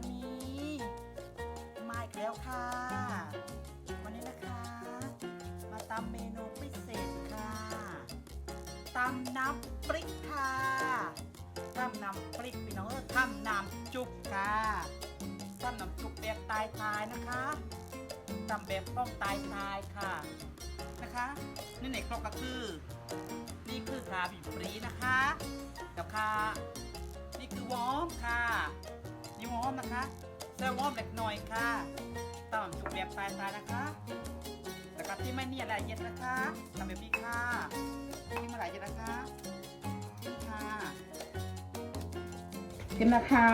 วันนี้มาอีกแล้วค่ะ วันนี้นะคะ มาตำเมนูพิเศษค่ะตำน้ำพริกค่ะตำน้ำพริกพี่น้องเออทำน้ำจุกค่ะตำน้ำจุกแบบตายตายนะคะตำแบบต้องตายตายค่ะนะคะนี่ในครกก็คือ นี่คือขาบีบปรีนะคะกับขา เสื้อวอร์มเล็กหน่อยค่ะตามจุกแบบตายตายๆนะคะแล้วก็ที่ไม่นี่อะไรเย็นนะคะทำแบบนี้ค่ะที่มาหลายเย็นนะคะนี่ค่ะทิมนะคะ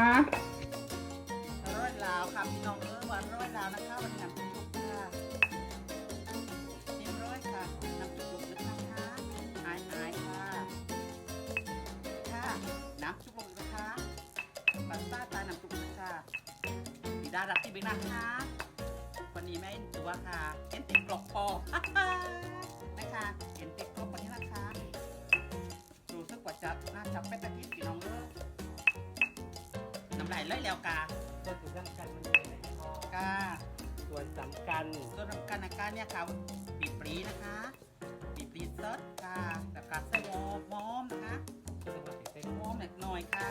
ร้อยลาวค่ะพี่น้องเออวันร้อยลาวนะคะวันนี้นำจุกค่ะทิมร้อยค่ะนำจุกๆลึกนะคะหายหายๆค่ะค่ะน้ำชุบลงนะคะปัสต้าตาน้ำชุบ นะคะสีดารับที่เบงนะคะ วันนี้ไม่เห็นตัวค่ะเห็นติดกรอกปอนะคะเห็นติดกรอกวันนี้นะคะรู้สึกว่าจะน่าจะเป็นตะกี้พี่น้องเออน้ำลายเลยแล้วกาส่วนสำคัญมันอยู่ในท้องกาส่วนสำคัญส่วนสำคัญนะคะเนี่ยค่ะปีปรีนะคะปีปรีเซิร์ชค่ะแล้วก็เส้นวอร์มวอร์มนะคะคือว่าสิเป็นวอร์มเล็กน้อยค่ะ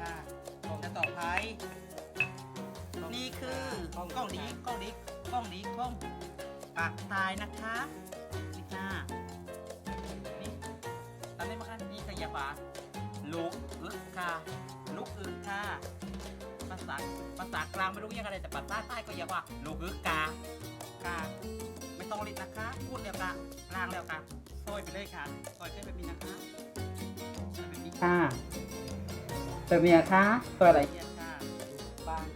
ค่ะจะต่อไป นี่คือกล้องดีกล้องดีกล้องดีกล้องปากตายนะคะนี่ค่ะนี่ตอนนี้มาคันนี่ขยับอะลูกอึกค่ะลูกอึกค่ะภาษาภาษากลางไม่รู้ยังไงแต่ภาษาใต้ก็เรียกว่าลูกอึกกากาไม่ต้องรีบนะคะพูดแล้วกะล่างแล้วกะซอยไปเลยค่ะซอยขึ้นแบบนี้นะคะแบบนี้ค่ะแบบนี้ค่ะซอยอะไรเงี้ยค่ะบาน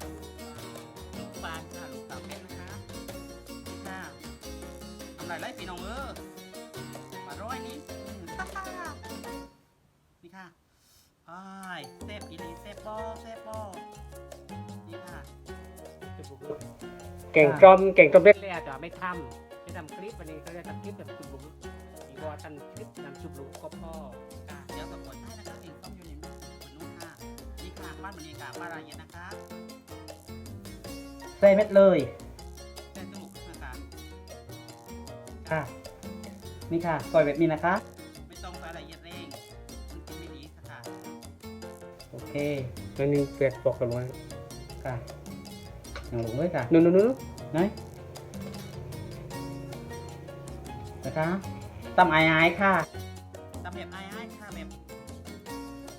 ทำไรไล่ปีน้องเออมาร้อยนี้อืมนี่ค่ะอ้ายเซฟอีหลีเซฟบอเซฟบอนี่ค่ะจุบุกเก่งจอมเก่งจอมเล็กเลยอาจจะไม่ทำไม่ทำคลิปวันนี้เขาเรียกทำคลิปแบบจุบุกอีวอทันคลิปนำจุบุกก็พ่อค่ะเดี๋ยวสปอร์ตให้นะคะสิ่งต้องอยู่ในมือเหมือนนู้นค่ะนี่ค่ะบ้านมันนี่ค่ะบ้านรายเย็นนะคะใส่เม็ดเลย ค่ะ นี่ค่ะปล่อยแบบนี้นะคะ ไม่ต้องใส่ละเอียดเร่งมันกินไม่ดีค่ะ โอเคตัวนึงเปลียดบอกกันไว้ค่ะยังลงเลยค่ะนู่นนู่นนู่นไหนนะคะตำไอ้ไอ้ค่ะตำแบบไอ้ไอ้ค่ะแบบ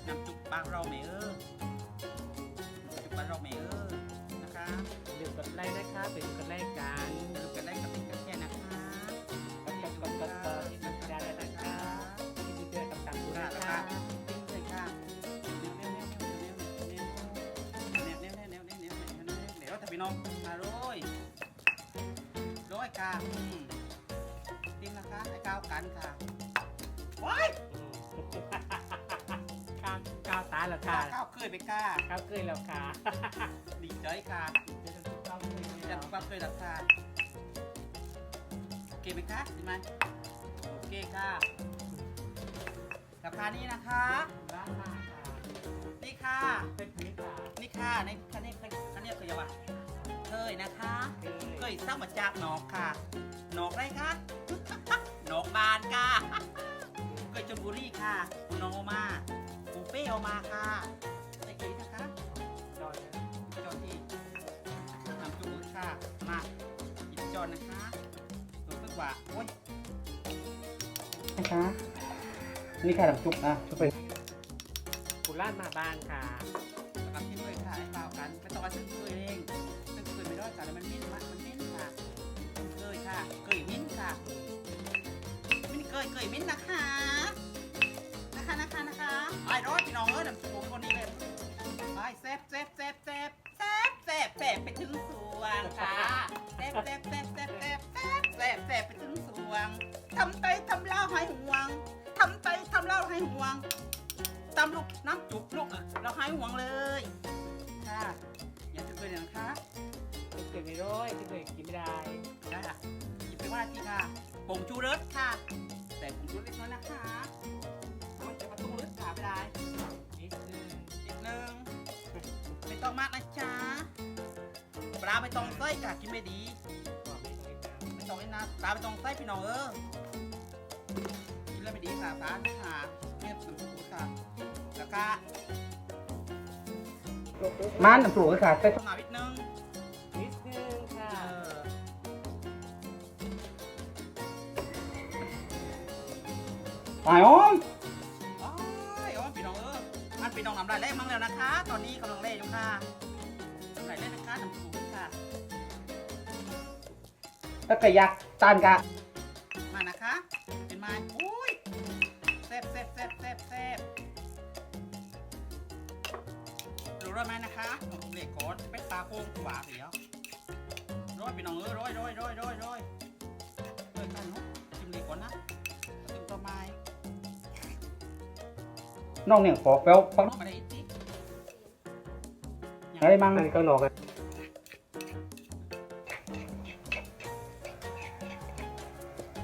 น้ำจุกปากเราไหมเออน้ำจุกปากเราไหมเออนะคะเรื่องกดไลค์นะคะเป็นกดไลค์กันสรุปกัน วแต่พี่น้องมาโรยโรยค่ะอืมติ้งนะคะให้ก้าวกันค่ะว้ายก้าวก้าวตาแล้วก้าค่ะวก้าวเคยไปก้าก้าวเกยแล้วค่ะดีใจค่ะเดี๋ยวจะก้าวเกยจะแล้วความเคยหลักค่ะโอเคไหมคะดีไหมโอเคค่ะราคานี้นะคะร้านมาค่ะนี่ค่ะ เป็นพิธานี่ค่ะในคันนี้คันนี้เคยว่า เคยนะคะเคยเคยสร้างมาจากหนอกค่ะหนอกอะไรคะหนอกบานค่ะ เคยชลบุรีค่ะคุณน้องเอามาปูเป้เอามาค่ะใส่เกลือนะคะจอยนะจอนที่ทำจุกค่ะ มากินจอนนะคะรู้สึกว่าโอ๊ยนะคะนี่ค่ะลำจุกนะจะเป็นกุล่านมาบ้านค่ะกำที่เคยค่ะให้เปล่ากันไม่ต้องมาซึ่งเคยเองซึ่งเค่ะแล้วมันมิ้นมากมันมิ้นค่ะเคยค่ะเคยมิ้นค่ะมิ้นเคยเคยมิ้นนะคะ นะคะนะคะนะคะไอ้รอดพี่น้องเอ้ยน้ำจุกคนนี้เลยไอ้แซ่บแซ่บแซ่บแซ่บแซ่บแซ่บแซ่บไปถึงสวงค่ะแซ่บแซ่บแซ่บแซ่บแซ่บแซ่บแซ่บแซ่บไปถึงสวงทำไปทำเล่าให้ห่วงทำไปทำเล่าให้ห่วงตำลูกน้ำจุกลูกอะเราให้ห่วงเลยค่ะอย่าจะเป็นอย่างนะคะ เกิดไม่ร้อยที่เคยกินไม่ได้ได้ค่ะหยิบไปว่าทีค่ะผงชูรสค่ะ แต่ผงชูรสเล็กน้อยนะคะมันจะประตูรสขาไม่ได้นิดนึงอีกหนึ่งไม่ต้องมากนะจ๊ะปลาไม่ต้องไส้กะกินไม่ดีไม่ต้องไอ้นะตาไม่ต้องไส้พี่น้องเออกินแล้วไม่ดีค่ะตาค่ะเงียบสุดค่ะแล้วก็มันน้ำปลูกค่ะใส่ต้องหนาวิด หายอ้อมโอ้ยโอ้ยพี่น้องเออมันพี่น้องน้ำลายแรกมั้งแล้วนะคะ ตอนนี้กำลังเล่อยู่ค่ะน้ำลายแรกนะคะน้ำสูงค่ะ แล้วก็ยักตานกะมานะคะ เป็นไม้อุ้ยแซ่บแซ่บแซ่บแซ่บแซ่บรู้แล้วไหมนะคะเหล็กก่อนเป็ดตาโป่งหวาเสียวร้อยพี่น้องเออร้อยร้อยร้อยร้อยร้อยเอ้ยกันเนาะชิมเหล็กก่อนนะ น้องเนี่ยขอแป๊วปังน้องมาได้อีกทีอะไรมั่งอันนี้ก็หนอกกัน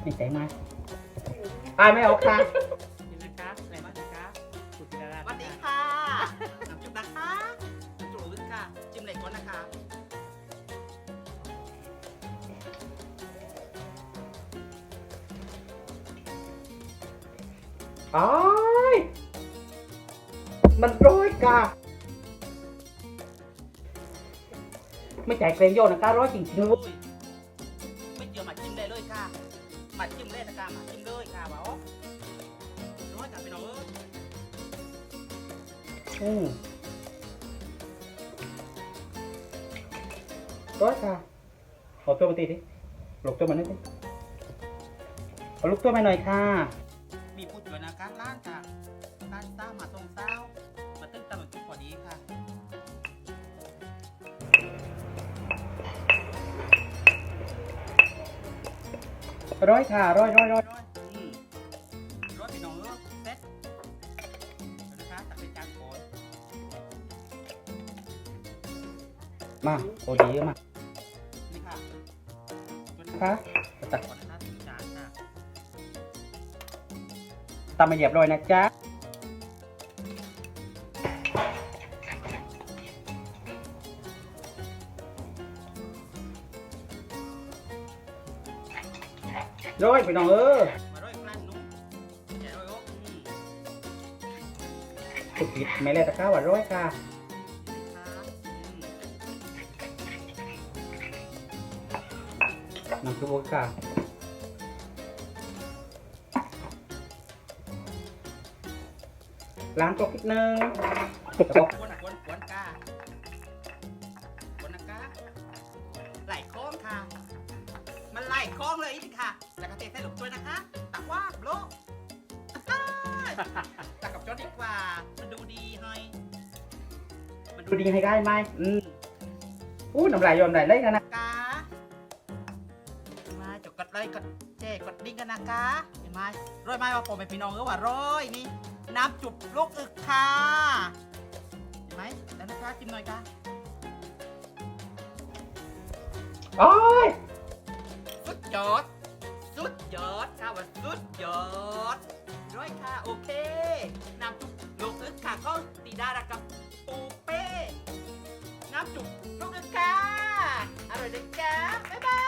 นี่ใจมาอายไม่เอาค่ะนี่นะคะอะไรบ้างนะคะคุณจินดาราสวัสดีค่ะน้ำจุ๊บนะคะน้ำจุ๊บลึกค่ะ จิ้มเหล็กก่อนนะคะอาย มันร้อยกะไม่จ่ายเกรงโยนนะคะร้อยจริงๆโอ้ยไม่เจอมาจิ้มได้เลยค่ะมาจิ้มเลยนะคะมาจิ้มเลยค่ะว่าโอ้ร้อยกับพี่น้องเอ้ยอืมร้อยค่ะขอตัวมาตีดิหลบตัวมันนิดดิเอาลูกตัวมาหน่อยค่ะ มีพูดอยู่นะคะร้านค่ะร้านเศร้ามาตรงเศร้ามา ร้อยค่ะร้อยร้อยร้อยร้อยอืมร้อยพี่น้องเอ้ยเซ็ตเดี๋ยวนะคะตักเป็นจานก่อนมาโอดีมานี่ค่ะตัวนี้นะคะตักก่อนนะคะถึงจานค่ะตามมาเหยียบร้อยนะจ๊ะ ร้อยไปน้องเออมาร้อยกลั้นนุ่มใหญ่ร้อยโอ้อืมถูกผิดไม่เลยตะก้าว่าร้อยค่ะน้ำซุปค่ะล้างตัวนิดนึงแล้วก็กวนวนวนกาวนกาไหลโค้งค่ะ มันไหลโค้งเลยอีกค่ะแล้วก็เทใส่หลุมด้วยนะคะ ตักว่าบโลอ้ายตักกับจอดีกว่า มันดูดีเฮ้ยมันดูดีให้ได้ไหมอืมอู้น้ำลายยอมได้เลยกันนะกามาจกกดไลค์กดแชร์กดดิ้งกันนะคะเห็นไหมร้อยไหมว่าผมเป็นพี่น้องก็ว่าร้อยนี่น้ำจุบลูกอึกค่ะเห็นไหมแล้วนะคะจิ้มหน่อยค่ะ โอ้ยสุดย อด สุดยอดค่ะว่าสุดยอดร้อยค่ะโอเคน้ำจุกลูกอึกค่ะก็ตีดารากับปูเป้น้ำจุกลูกอึกค่ะอร่อยเลยจ้าบ๊ายบาย